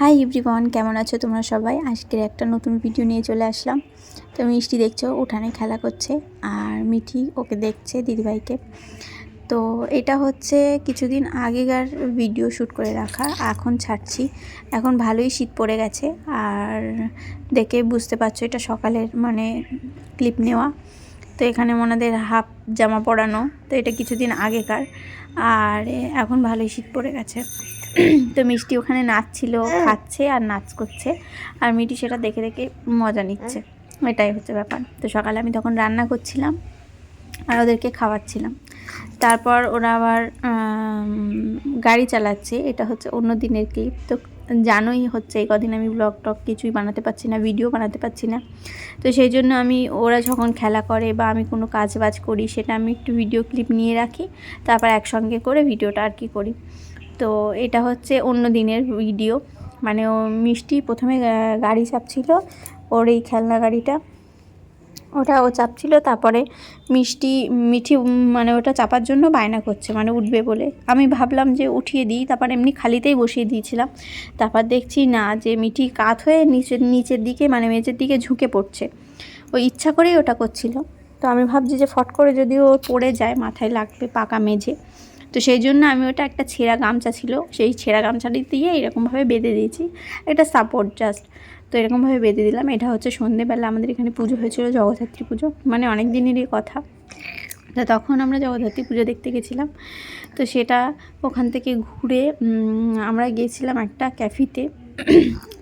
Hi everyone কেমন আছো তোমরা সবাই? আজকের একটা নতুন ভিডিও নিয়ে চলে আসলাম। তো মিষ্টি দেখছ, উঠানে খেলা করছে আর মিঠি ওকে দেখছে, দিদিভাইকে। তো এটা হচ্ছে কিছুদিন আগেকার ভিডিও শ্যুট করে রাখা, এখন ছাড়ছি। এখন ভালোই শীত পড়ে গেছে আর দেখে বুঝতে পারছ এটা সকালের মানে ক্লিপ নেওয়া। তো এখানে ওনাদের হাফ জামা পরানো, তো এটা কিছুদিন আগেকার আর এখন ভালোই শীত পড়ে গেছে। তো মিষ্টি ওখানে নাচছিল, খাচ্ছে আর নাচ করছে। আর মিটি সেটা দেখে দেখে মজা নিচ্ছে। এটাই হচ্ছে ব্যাপার। তো সকালে আমি তখন রান্না করছিলাম আর ওদেরকে খাওয়াচ্ছিলাম। তারপর ওরা আবার গাড়ি চালাচ্ছে। এটা হচ্ছে অন্য দিনের ক্লিপ তো জানোই হচ্ছে এই কদিন আমি ব্লগ টক কিছুই বানাতে পারছি না ভিডিও বানাতে পারছি না। তো সেই জন্য আমি, ওরা যখন খেলা করে বা আমি কোনো কাজ বাজ করি, সেটা আমি একটু ভিডিও ক্লিপ নিয়ে রাখি। তারপর একসঙ্গে করে ভিডিওটা আর কি করি। তো এটা হচ্ছে অন্য দিনের ভিডিও। মানে ও মিষ্টি প্রথমে গাড়ি চাপছিল, ওর এই খেলনা গাড়িটা। ওটা ও চাপছিল, তারপরে মিষ্টি, মিঠি মানে ওটা চাপার জন্য বায়না করছে মানে উঠবে বলে। আমি ভাবলাম যে উঠিয়ে দিই, তারপর এমনি খালিতেই বসিয়ে দিয়েছিলাম। তারপর দেখছি না, যে মিঠি কাত হয়ে নিচের নিচের দিকে মানে মেঝের দিকে ঝুঁকে পড়ছে। ও ইচ্ছা করেই ওটা করছিল। তো আমি ভাবছি যে ফট করে যদি ও পড়ে যায়, মাথায় লাগবে পাকা মেঝে। তো সেই জন্য আমি ওটা একটা ছেঁড়া গামছা ছিল, সেই ছেঁড়া গামছাটি দিয়ে এরকমভাবে বেঁধে দিয়েছি। একটা সাপোর্ট জাস্ট তো এরকমভাবে বেঁধে দিলাম। এটা হচ্ছে সন্ধেবেলা, আমাদের এখানে পুজো হয়েছিল, জগদ্ধাত্রী পুজো মানে অনেক দিনেরই কথা। তো তখন আমরা জগদ্ধাত্রী পুজো দেখতে গেছিলাম। তো সেটা ওখান থেকে ঘুরে আমরা গিয়েছিলাম একটা ক্যাফিতে।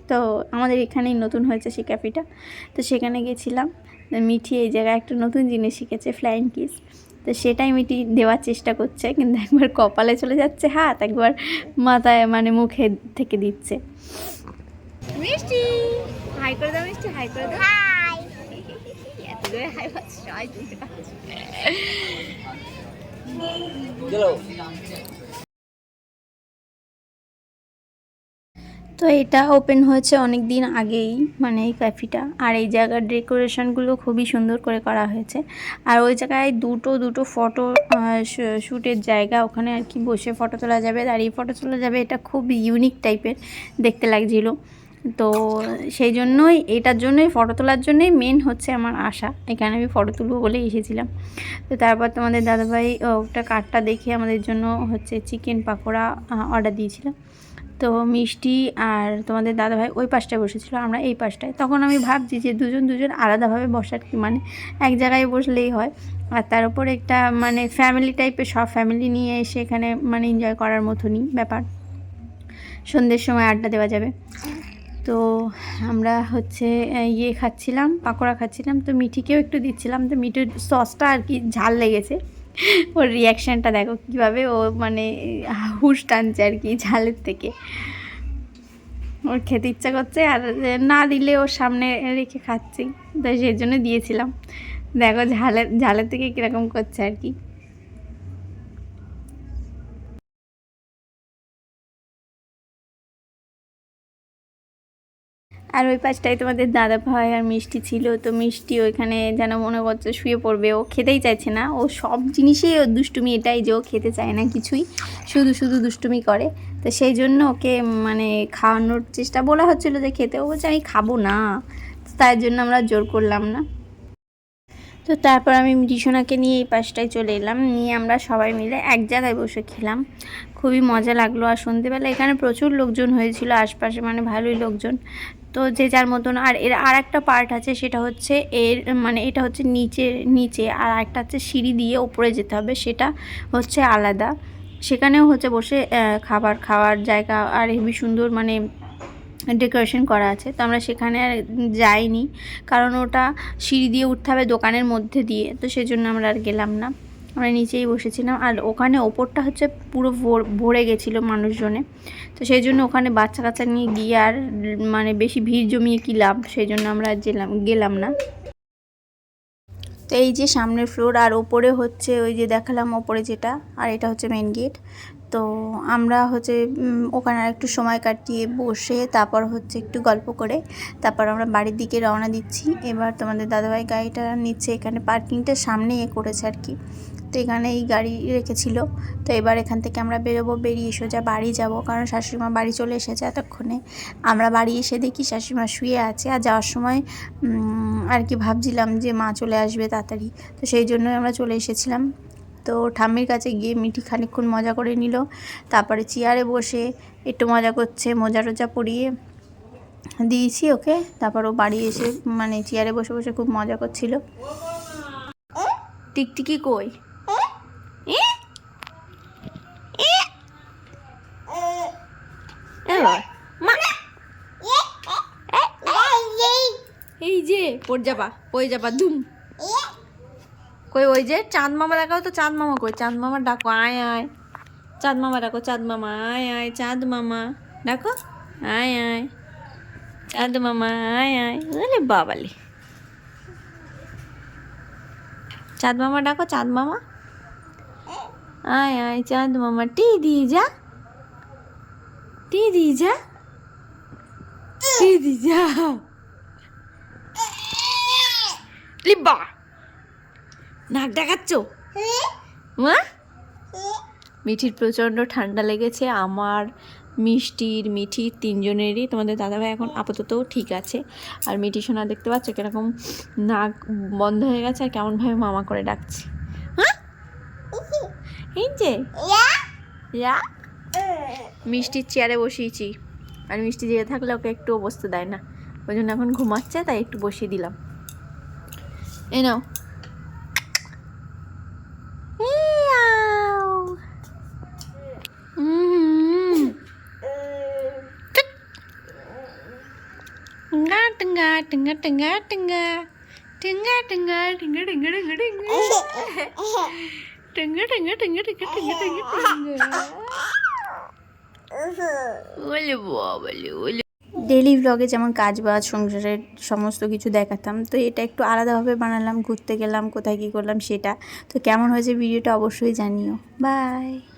তো আমাদের এখানেই নতুন হয়েছে সেই ক্যাফেটা। তো সেখানে গেছিলাম। মিঠি এই জায়গায় একটা নতুন জিনিস শিখেছে ফ্লাইং কিস তো সেটাই মিটি দেওয়ার চেষ্টা করছে কিন্তু একবার কপালে চলে যাচ্ছে হাত একবার মাথায় মানে মুখে থেকে দিচ্ছে। মিষ্টি! হাই করে দাও মিষ্টি হাই করে দাও। হাই! এত করে হাই পাচ্ছে সবাই তো এটা ওপেন হয়েছে অনেক দিন আগেই মানে এই ক্যাফিটা আর এই জায়গার ডেকোরেশনগুলো খুবই সুন্দর করে করা হয়েছে। আর ওই জায়গায় দুটো দুটো ফটো শ্যুটের জায়গা। ওখানে আর কি বসে ফটো তোলা যাবে। দাঁড়িয়ে ফটো তোলা যাবে, এটা খুব ইউনিক টাইপের দেখতে লাগছিল। তো সেই জন্যই, এটার জন্যই ফটো তোলার জন্যই মেন হচ্ছে আমার আশা। এখানে আমি ফটো তুলবো বলে এসেছিলাম। তো তারপর তোমাদের দাদাভাই ওটা কার্ডটা দেখে আমাদের জন্য হচ্ছে চিকেন পাকোড়া অর্ডার দিয়েছিল। তো মিষ্টি আর তোমাদের দাদাভাই ওই পাশটায় বসেছিল, আমরা এই পাশটায়। তখন আমি ভাবছি যে দুজন দুজন আলাদাভাবে বসার কি মানে এক জায়গায় বসলেই হয়। আর তার উপর একটা মানে ফ্যামিলি টাইপের সব ফ্যামিলি নিয়ে এসে এখানে মানে এনজয় করার মতনই ব্যাপার। সন্ধ্যের সময় আড্ডা দেওয়া যাবে। তো আমরা হচ্ছে ইয়ে খাচ্ছিলাম, পাকোড়া খাচ্ছিলাম। তো মিঠিকেও একটু দিচ্ছিলাম। তো মিঠুর সসটা আর কি ঝাল লেগেছে। ওর রিয়াকশানটা দেখো কীভাবে ও মানে হুশ টানছে আর কি ঝালের থেকে। ওর খেতে ইচ্ছা করছে আর না দিলে ওর সামনে রেখে খাচ্ছি। তো সেই জন্য দিয়েছিলাম। দেখো ঝালের ঝালের থেকে কীরকম করছে আর কি। আর ওই পাশটায় তোমাদের দাদা ভাই আর মিষ্টি ছিল, তো মিষ্টি ওইখানে যেন মনে করছে শুয়ে পড়বে। ও খেতেই চাইছে না, ও সব জিনিসেই ওর দুষ্টুমি এটাই যে ও খেতে চায় না কিছুই, শুধু শুধু দুষ্টুমি করে। তো সেই জন্য ওকে মানে খাওয়ানোর চেষ্টা, বলা হচ্ছিল যে খেতে, ও বলছে আমি খাব না তার জন্য আমরা জোর করলাম না। তো তারপর আমি রিসোনাকে নিয়ে এই পাশটায় চলে এলাম, নিয়ে আমরা সবাই মিলে এক জায়গায় বসে খেলাম। খুবই মজা লাগল, আর সন্ধেবেলা এখানে প্রচুর লোকজন হয়েছিল, আশপাশে মানে ভালোই লোকজন। তো যে যার মতন, আর এর আর একটা পার্ট আছে, সেটা হচ্ছে এর মানে এটা হচ্ছে নিচে নিচে, আর একটা হচ্ছে সিঁড়ি দিয়ে ওপরে যেতে হবে, সেটা হচ্ছে আলাদা। সেখানেও হচ্ছে বসে খাবার খাওয়ার জায়গা, আর হেবি সুন্দর মানে ডেকোরেশন করা আছে। তো আমরা সেখানে আর যাইনি, কারণ ওটা সিঁড়ি দিয়ে উঠতে হবে দোকানের মধ্যে দিয়ে, তো সেজন্য আমরা আর গেলাম না। আমরা নিচেই বসেছিলাম। আর ওখানে ওপরটা হচ্ছে পুরো ভর- গেছিল মানুষজনে। তো সেই জন্য ওখানে বাচ্চা কাচ্চা নিয়ে গিয়ে আর মানে বেশি ভিড় জমিয়ে কি লাভ? সেই জন্য আমরা গেলাম গেলাম না। তো এই যে সামনের ফ্লোর আর ওপরে হচ্ছে ওই যে দেখালাম ওপরে যেটা, আর এটা হচ্ছে মেন গেট তো আমরা হচ্ছে ওখানে একটু সময় কাটিয়ে বসে তারপর হচ্ছে একটু গল্প করে তারপর আমরা বাড়ির দিকে রওনা দিচ্ছি। এবার তোমাদের দাদাভাই গাড়িটা নিচ্ছে, এখানে পার্কিংটা সামনে এ করেছে আর কি। তো এখানে এই গাড়ি রেখেছিল। তো এবার এখান থেকে আমরা বেরোবো, বেরিয়ে সোজা বাড়ি যাব। কারণ শাশুড়িমা বাড়ি চলে এসেছে এতক্ষণে। আমরা বাড়ি এসে দেখি শাশুড়িমা শুয়ে আছে। আর যাওয়ার সময় আর কি ভাবছিলাম যে মা চলে আসবে তাড়াতাড়ি। তো সেই জন্যই আমরা চলে এসেছিলাম। তো ঠাম্মির কাছে গিয়ে মিঠি খানিকক্ষণ মজা করে নিল। তারপরে চেয়ারে বসে একটু মজা করছে, মোজা টোজা পরিয়ে দিয়েছি ওকে। তারপর ও বাড়ি এসে মানে চেয়ারে বসে বসে খুব মজা করছিল। টিকটিকি কই। এই যে, পড় যাবা, পড়ে যাবা দুম কই, ওই যে চাঁদ মামা দেখাও তো, চাঁদ মামা কই? চাঁদ মামা ডাকো, আয় আয়। চাঁদ মামা ডাকো, চাঁদ মামা, আয় আয়, চাঁদ মামা। ডাকো? আয় আয়। চাঁদ মামা, আয় আয়। ওরে বাবালে। চাঁদ মামা ডাকো, চাঁদ মামা। আয় আয়, চাঁদ মামা। টি দিয়ে যা। টি দিয়ে যা। টি, দি, যা। লিব্বা। নাক দেখাচ্ছ? মা? মিঠির প্রচণ্ড ঠান্ডা লেগেছে আমার মিষ্টির মিঠির তিনজনেরই তোমাদের দাদাভাই এখন আপাতত ঠিক আছে। আর মিঠি সোনা দেখতে পাচ্ছ কীরকম নাক বন্ধ হয়ে গেছে আর কেমনভাবে মামা করে ডাকছে। হ্যাঁ এই যে। ইয়া? মিষ্টির চেয়ারে বসিয়েছি। আর মিষ্টি জেগে থাকলে ওকে একটুও বসতে দেয় না। ওই জন্য এখন ঘুমাচ্ছে তাই একটু বসিয়ে দিলাম। এই নাও। Tengah, tengah, tengah, tengah, tengah. Tengah, tengah, tengah, tengah, tengah, tengah. Tengah, tengah, tengah, tengah, tengah, tengah, tengah. বলে বলে বলে ডেলি ব্লগে যেমন কাজ বাজ সংসারের সমস্ত কিছু দেখাতাম তো এটা একটু আলাদাভাবে বানালাম ঘুরতে গেলাম কোথায় কী করলাম সেটা তো কেমন হয়েছে ভিডিওটা অবশ্যই জানিও বাই